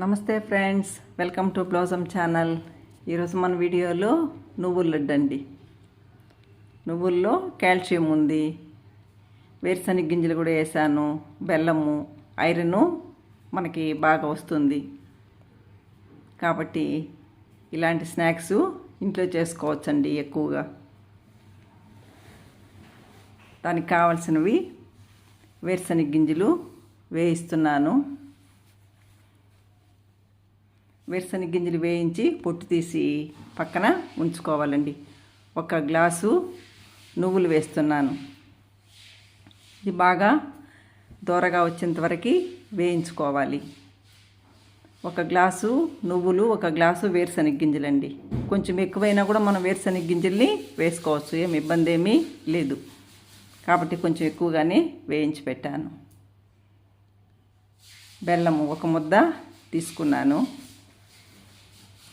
నమస్తే friends welcome to blossom channel. ఈరోజు మన వీడియోలో నువ్వుల లడ్డు అండి. నువ్వుల్లో కాల్షియం ఉంది వేరుశనగ గింజలు కూడా వేసాను బెల్లము ఐరన్ మనకి బాగా వస్తుంది. కాబట్టి ఇలాంటి స్నాక్స్ ఇంట్లో చేసుకోవచ్చండి ఎక్కువగా. దానికి కావాల్సినవి వేరుశనగ గింజలు వేయిస్తున్నాను. వేరుశనగ గింజలు వేయించి పొట్టు తీసి పక్కన ఉంచుకోవాలండి. ఒక గ్లాసు నువ్వులు వేస్తున్నాను. ఇది బాగా దూరగా వచ్చేంతవరకు వేయించుకోవాలి. ఒక గ్లాసు నువ్వులు ఒక గ్లాసు వేరుశనగ గింజలండి. కొంచెం ఎక్కువైనా కూడా మనం వేరుశనగ గింజల్ని వేసుకోవచ్చు. ఏం ఇబ్బంది ఏమీ లేదు. కాబట్టి కొంచెం ఎక్కువగానే వేయించి పెట్టాను. బెల్లము ఒక ముద్ద తీసుకున్నాను.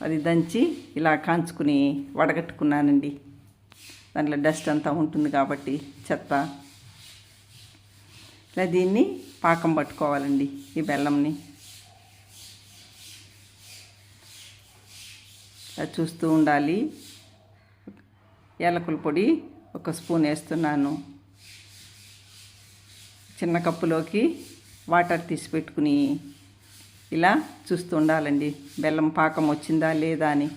అది దంచి ఇలా కాంచుకుని వడగట్టుకున్నానండి. దాంట్లో డస్ట్ అంతా ఉంటుంది కాబట్టి చెత్త. ఇలా దీన్ని పాకం పట్టుకోవాలండి ఈ బెల్లంని. ఇలా చూస్తూ ఉండాలి. ఏలకుల పొడి ఒక స్పూన్ వేస్తున్నాను. చిన్న కప్పులోకి వాటర్ తీసి పెట్టుకుని ఇలా చూస్తూ ఉండాలండి బెల్లం పాకం వచ్చిందా లేదా అని.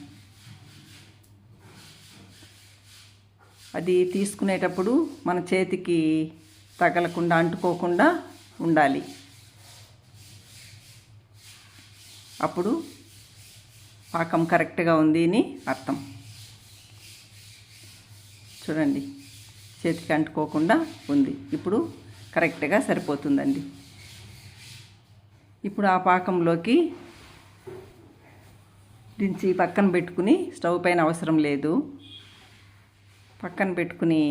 అది తీసుకునేటప్పుడు మన చేతికి తగలకుండా అంటుకోకుండా ఉండాలి. అప్పుడు పాకం కరెక్ట్గా ఉంది అని అర్థం. చూడండి. చేతికి అంటుకోకుండా ఉంది. ఇప్పుడు కరెక్ట్గా సరిపోతుందండి. ఇప్పుడు ఆ పాకంలోకి దించి పక్కన పెట్టుకుని స్టవ్ పైన అవసరం లేదు. పక్కన పెట్టుకుని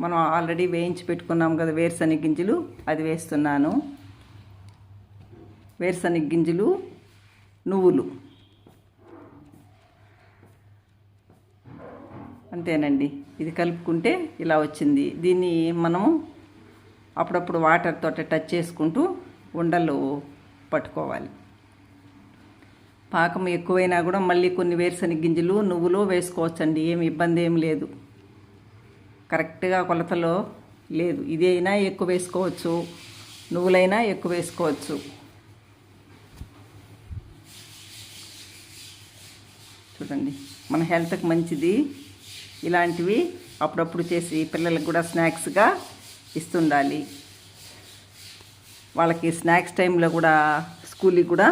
మనం ఆల్రెడీ వేయించి పెట్టుకున్నాం కదా వేరుశనగ గింజలు అది వేస్తున్నాను. వేరుశనగ గింజలు నువ్వులు. అంతేనండి. ఇది కలుపుకుంటే ఇలా వచ్చింది. దీన్ని మనము అప్పుడప్పుడు వాటర్తో టచ్ చేసుకుంటూ ఉండలు పట్టుకోవాలి. పాకం ఎక్కువైనా కూడా మళ్ళీ కొన్ని వేరుశనగ గింజలు నువ్వులు వేసుకోవచ్చండి ఏమి ఇబ్బంది ఏం లేదు. కరెక్ట్గా కొలతలో లేదు. ఇదైనా ఎక్కువ వేసుకోవచ్చు నువ్వులైనా ఎక్కువ వేసుకోవచ్చు. చూడండి మన హెల్త్కి మంచిది. ఇలాంటివి అప్పుడప్పుడు చేసి పిల్లలకు కూడా స్నాక్స్గా ఇస్తుండాలి. వాళ్ళకి స్నాక్స్ టైంలో కూడా స్కూల్కి కూడా